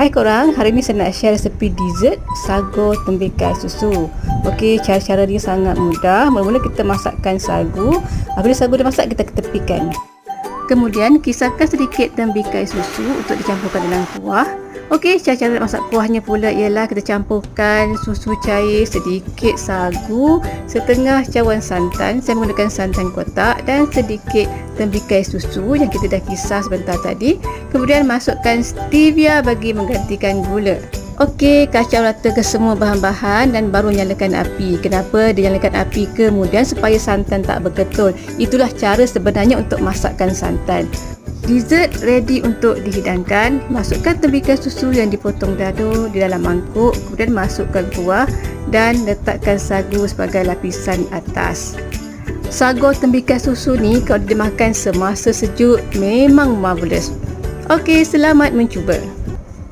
Hai korang, hari ni saya nak share resepi dessert sago tembikar susu. Okey, cara-cara dia sangat mudah. Mula-mula kita masakkan sagu. Apabila sagu dah masak, kita ketepikan. Kemudian, kisarkan sedikit tembikar susu untuk dicampurkan dalam kuah. Okey, cara-cara nak masak kuahnya pula ialah kita campurkan susu cair sedikit sagu, setengah cawan santan, saya menggunakan santan kotak dan sedikit tembikai susu yang kita dah kisar sebentar tadi. Kemudian masukkan stevia bagi menggantikan gula. Okey, kacau rata ke semua bahan-bahan dan baru nyalakan api. Kenapa dia nyalakan api? Kemudian supaya santan tak berketul. Itulah cara sebenarnya untuk masakkan santan. Dessert ready untuk dihidangkan. Masukkan tembikai susu yang dipotong dadu di dalam mangkuk. Kemudian masukkan kuah dan letakkan sagu sebagai lapisan atas. Sagu tembikai susu ni kalau dimakan semasa sejuk memang marvelous. Okey, selamat mencuba.